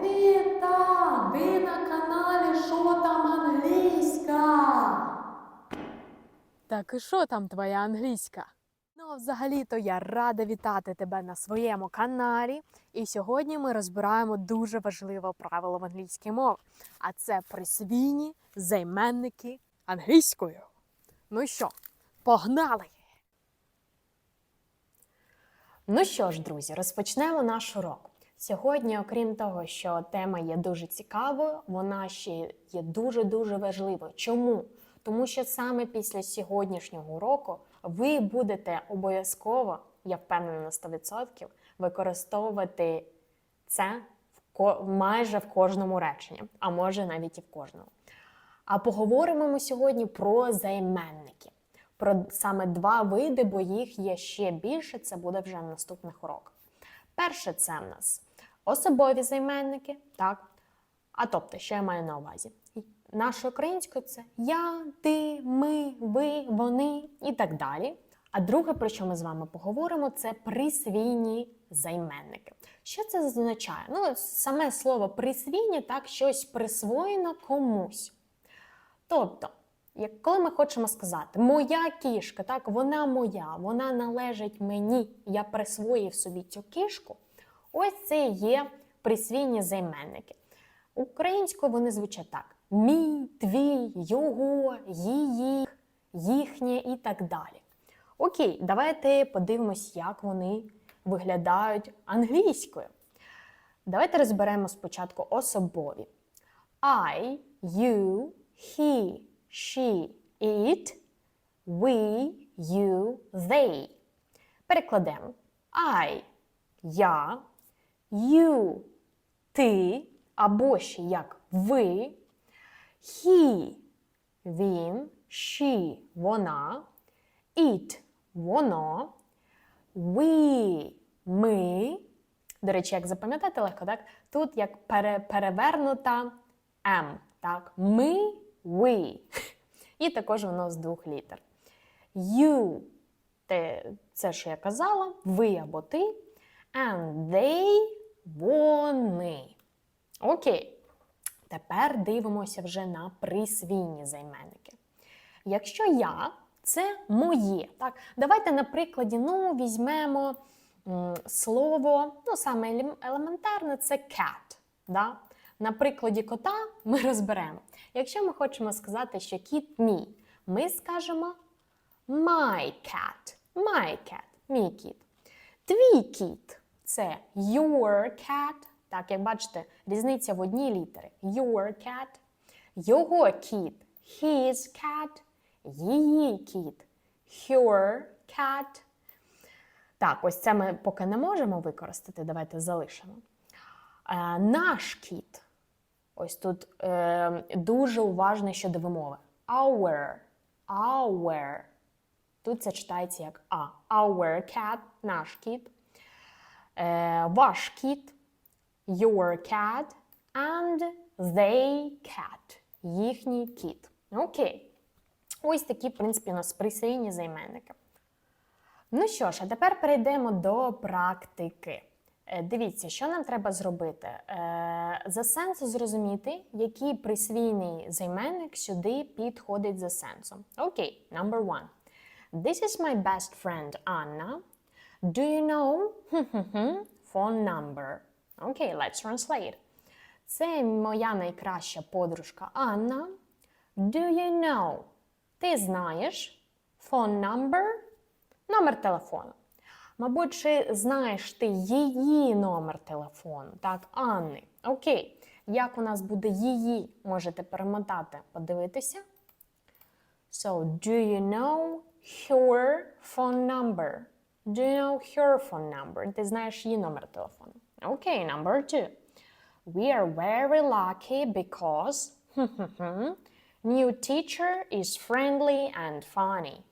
Привіт! Так! Ви на каналі Що там англійська? Так і що там твоя англійська? Ну, а взагалі-то я рада вітати тебе на своєму каналі. І сьогодні ми розбираємо дуже важливе правило в англійській мові. А це присвійні займенники англійською. Ну що, погнали! Ну що ж, друзі, розпочнемо наш урок. Сьогодні, окрім того, що тема є дуже цікавою, вона ще є дуже-дуже важливою. Чому? Тому що саме після сьогоднішнього уроку ви будете обов'язково, я впевнена на 100%, використовувати це в ко- майже в кожному реченні, а може навіть і в кожному. А поговоримо ми сьогодні про займенники. Про саме два види, бо їх є ще більше, це буде вже в наступних уроках. Перше, це в нас особові займенники, так? А тобто, що я маю на увазі? Нашою українською це я, ти, ми, ви, вони і так далі. А друге, про що ми з вами поговоримо, це присвійні займенники. Що це означає? Ну, саме слово присвійні, так, щось присвоєно комусь. Тобто, як коли ми хочемо сказати, моя кішка, так, вона моя, вона належить мені, я присвоїв собі цю кішку, ось це є присвійні займенники. Українською вони звучать так: мій, твій, його, її, їхнє і так далі. Окей, давайте подивимось, як вони виглядають англійською. Давайте розберемо спочатку особові. I, you, he, she, it, we, you, they. Перекладемо. I – я, you – ти, або ще як ви, he – він, she – вона, it – воно, we – ми. До речі, як запам'ятати легко, так? Тут як пере, перевернута M, так? Ми, we. І також воно з двох літер. You те, це, що я казала, ви або ти. And they вони. Окей. Тепер дивимося вже на присвійні займенники. Якщо я, це моє. Так? Давайте на прикладі ну, візьмемо м, слово, ну, саме елементарне це cat. Да? На прикладі кота ми розберемо. Якщо ми хочемо сказати, що кіт мій, ми скажемо my cat. My cat, мій кіт. Твій кіт це your cat. Так, як бачите, різниця в одній літері. Your cat. Його кіт his cat. Її кіт her cat. Так, ось це ми поки не можемо використати. Давайте залишимо. Е, наш кіт. Ось тут е, дуже уважно щодо вимови. Our. Our. Тут це читається як А. Our cat, наш кіт. Е, ваш кіт. Your cat. And they cat. Їхній кіт. Окей. Ось такі, в принципі, у нас присвійні займенники. Ну що ж, а тепер перейдемо до практики. Е, Дивіться, що нам треба зробити. Е, За сенсу зрозуміти, який присвійний займенник сюди підходить за сенсом. Окей, number one. This is my best friend Anna. Do you know phone number? Окей, let's translate. Це моя найкраща подружка Анна. Do you know? Ти знаєш phone number? Номер телефону. Мабуть, чи знаєш ти її номер телефону? Так, Анни. Окей. Як у нас буде її? Можете перемотати, подивитися. So, do you know her phone number? Do you know her phone number? Ти знаєш її номер телефону. Окей, number two. We are very lucky because new teacher is friendly and funny.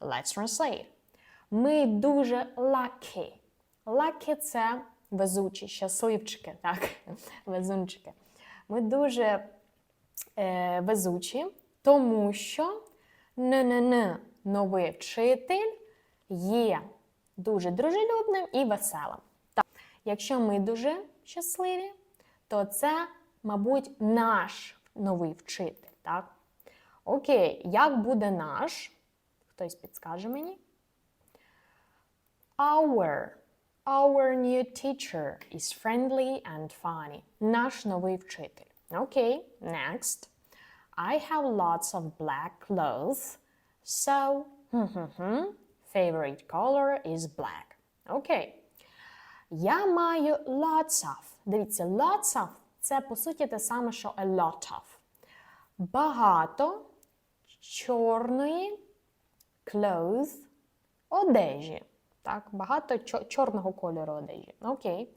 Let's translate. Ми дуже lucky. Lucky – це везучі, щасливчики, так? Везунчики. Ми дуже е, везучі, тому що н-н-н, новий вчитель є дуже дружелюбним і веселим. Так, якщо ми дуже щасливі, то це, мабуть, наш новий вчитель, так? Окей, як буде наш? Хтось підскаже мені? Our. Our new teacher is friendly and funny. Наш новий вчитель. Окей, next. I have lots of black clothes, so favorite color is black. Окей. Я маю lots of. Дивіться, lots of це по суті те саме, що a lot of. Багато чорної clothes одежі. Так, багато чорного кольору одежі. Окей.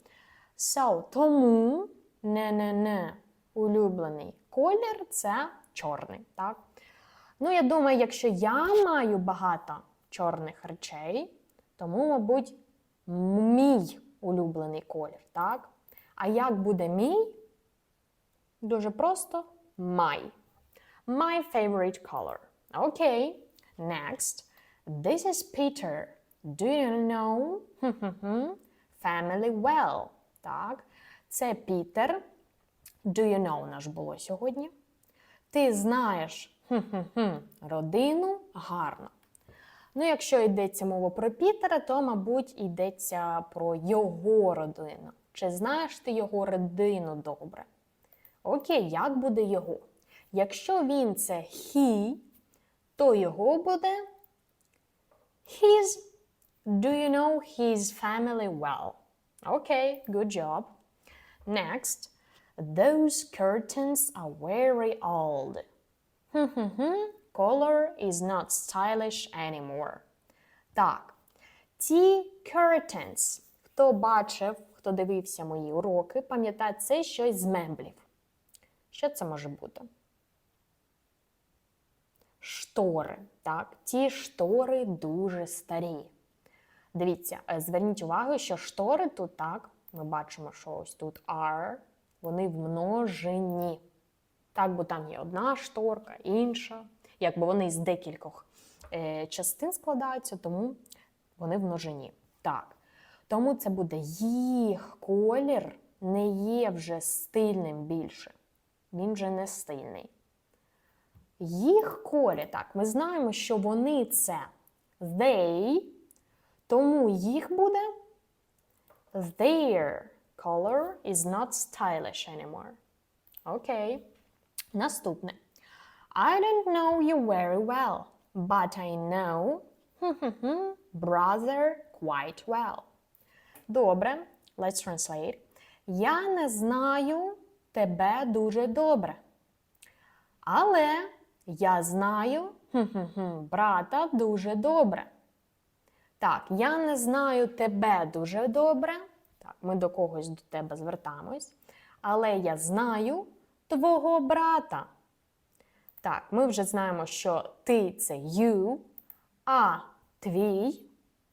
So, тому не-не-не улюблений колір це чорний. Так? Ну, я думаю, якщо я маю багато чорних речей, тому, мабуть, мій улюблений колір. Так? А як буде мій? Дуже просто my. My favorite color. Okay, next. This is Peter. Do you know family well? Так, це Пітер. Do you know наш було сьогодні. Ти знаєш родину гарно. Ну, якщо йдеться мова про Пітера, то, мабуть, йдеться про його родину. Чи знаєш ти його родину добре? Окей, як буде його? Якщо він це he, то його буде his. Do you know his family well? Okay, good job. Next, those curtains are very old. Color is not stylish anymore. Так, ті curtains, хто бачив, хто дивився мої уроки, пам'ятає, це щось з меблів. Що це може бути? Штори. Так, ті штори дуже старі. Дивіться, е, зверніть увагу, що штори тут так, ми бачимо, що ось тут are, вони в множині. Так, бо там є одна шторка, інша. Якби вони з декількох е, частин складаються, тому вони в множині. Так. Тому це буде їх колір не є вже стильним більше. Він вже не стильний. Їх колір, так, ми знаємо, що вони це they, тому їх буде their color is not stylish anymore. Окей. Наступне. I don't know you very well, but I know brother quite well. Добре, let's translate. Я не знаю тебе дуже добре. Але я знаю брата дуже добре. Так, я не знаю тебе дуже добре. Так, ми до когось до тебе звертаємось. Але я знаю твого брата. Так, ми вже знаємо, що ти це you, а твій,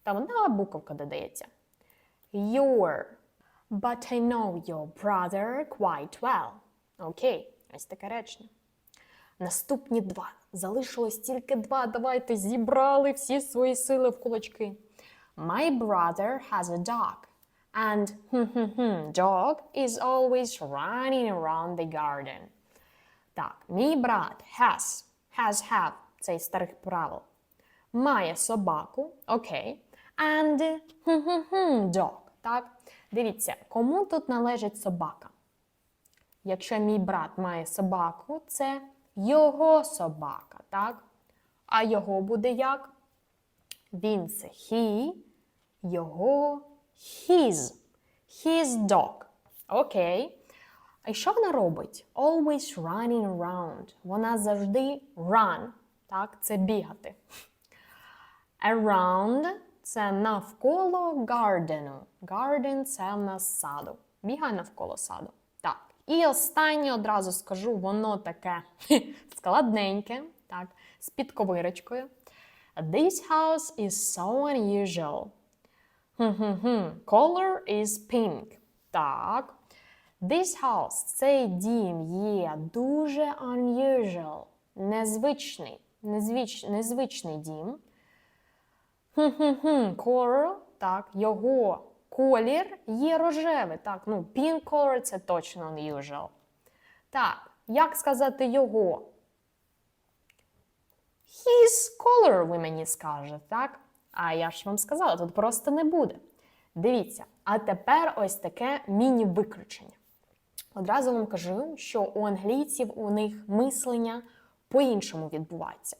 там одна буковка додається. Your. But I know your brother quite well. Окей, ось таке речення. Наступні два. Залишилось тільки два. Давайте зібрали всі свої сили в кулачки. My brother has a dog. And dog is always running around the garden. Так, мій брат has. Has have. Це із старих правил. Має собаку. Окей. And dog. Так. Дивіться, кому тут належить собака? Якщо мій брат має собаку, це його собака, так? А його буде як? Він це he, його his. His dog. Окей. А що вона робить? Always running around. Вона завжди run. Так, це бігати. Around це навколо гардену. Garden – це в нас саду. Бігає навколо саду. Так. І останнє одразу скажу, воно таке складненьке, так, з підковирочкою. This house is so unusual. Color is pink. Так. This house, цей дім є дуже unusual, незвичний, незвич, незвичний дім. Color, так, його колір є рожевий. Так, ну, pink color це точно unusual. Так, як сказати його? His color, ви мені скажете, так? А я ж вам сказала, тут просто не буде. Дивіться, а тепер ось таке міні-виключення. Одразу вам кажу, що у англійців у них мислення по-іншому відбувається.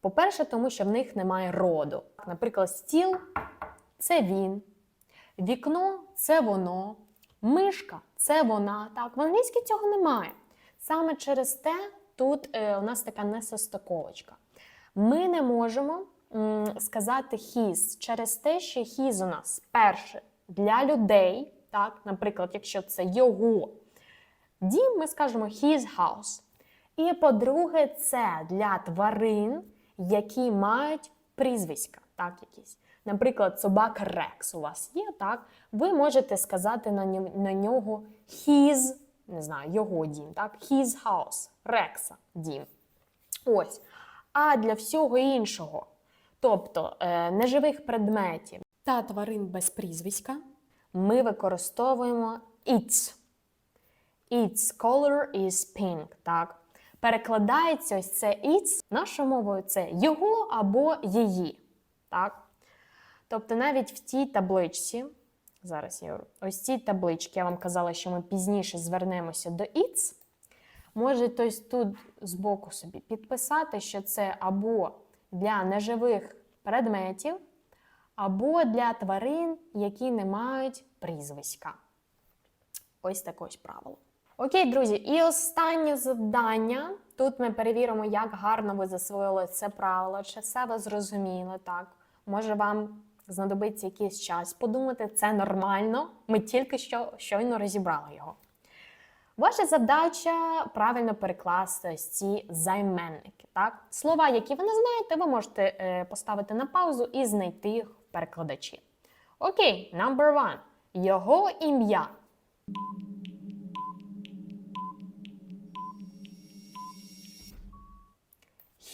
По-перше, тому що в них немає роду. Наприклад, стіл це він, вікно це воно, мишка це вона. Так, в англійській цього немає. Саме через те тут е, у нас така несостиковочка. Ми не можемо сказати his через те, що his у нас перше для людей. Так, наприклад, якщо це його дім, ми скажемо his house. І по-друге, це для тварин, які мають прізвиська, так, якісь. Наприклад, собака Рекс у вас є, так? Ви можете сказати на, на нього his, не знаю, його дім, так? His house, Рекса дім. Ось. А для всього іншого, тобто е, неживих предметів Та тварин без прізвиська. ми використовуємо its. Its color is pink. Так? Перекладається ось це its нашою мовою це його або її. Так? Тобто навіть в тій табличці, зараз я ось цій табличці, я вам казала, що ми пізніше звернемося до its, можете ось тут збоку собі підписати, що це або для неживих предметів, або для тварин, які не мають прізвиська. Ось таке ось правило. Окей, друзі, і останнє завдання. Тут ми перевіримо, як гарно ви засвоїли це правило, чи все ви зрозуміли так. Може, вам знадобиться якийсь час подумати, це нормально. Ми тільки що щойно розібрали його. Ваша задача правильно перекласти ці займенники. Так? Слова, які ви не знаєте, ви можете е, поставити на паузу і знайти їх в перекладачі. Окей, number one. Його ім'я.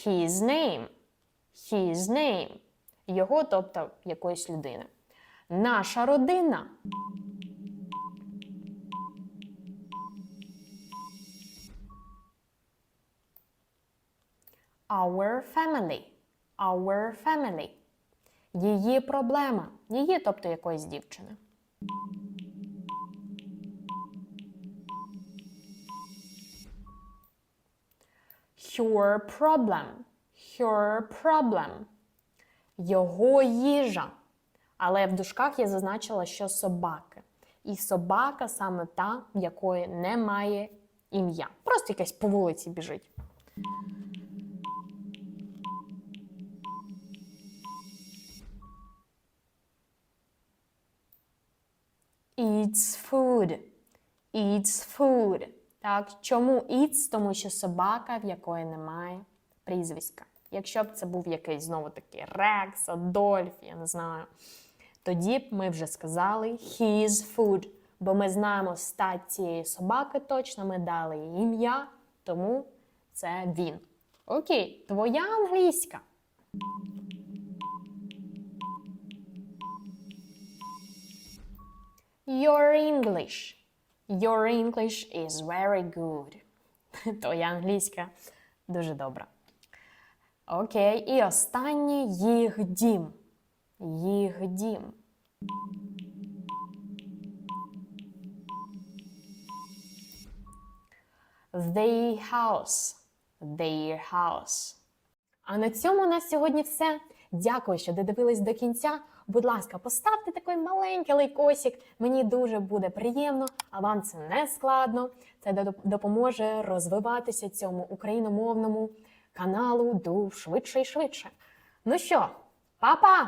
His name. His name. Його, тобто якоїсь людини. Наша родина. Our family. Our family. Її проблема. Її, тобто якоїсь дівчини. Her problem. Her problem. Його їжа. Але в дужках я зазначила, що собаки. І собака саме та, в якої немає ім'я. Просто якась по вулиці біжить. Eats food. Eats food. Так, чому eats? Тому що собака, в якої немає прізвиська. Якщо б це був якийсь знову таки Рекс, Адольф, я не знаю, тоді б ми вже сказали his food. Бо ми знаємо стать цієї собаки точно, ми дали їй ім'я, тому це він. Окей, твоя англійська. Your English. Your English is very good. Твоя англійська дуже добра. Окей, і останнє їх дім. Їх дім. Their house. Their house. А на цьому у нас сьогодні все. Дякую, що додивились до кінця. Будь ласка, поставте такий маленький лайкосик. Мені дуже буде приємно, а вам це не складно. Це допоможе розвиватися цьому україномовному каналу ду швидше і швидше. Ну що, па-па!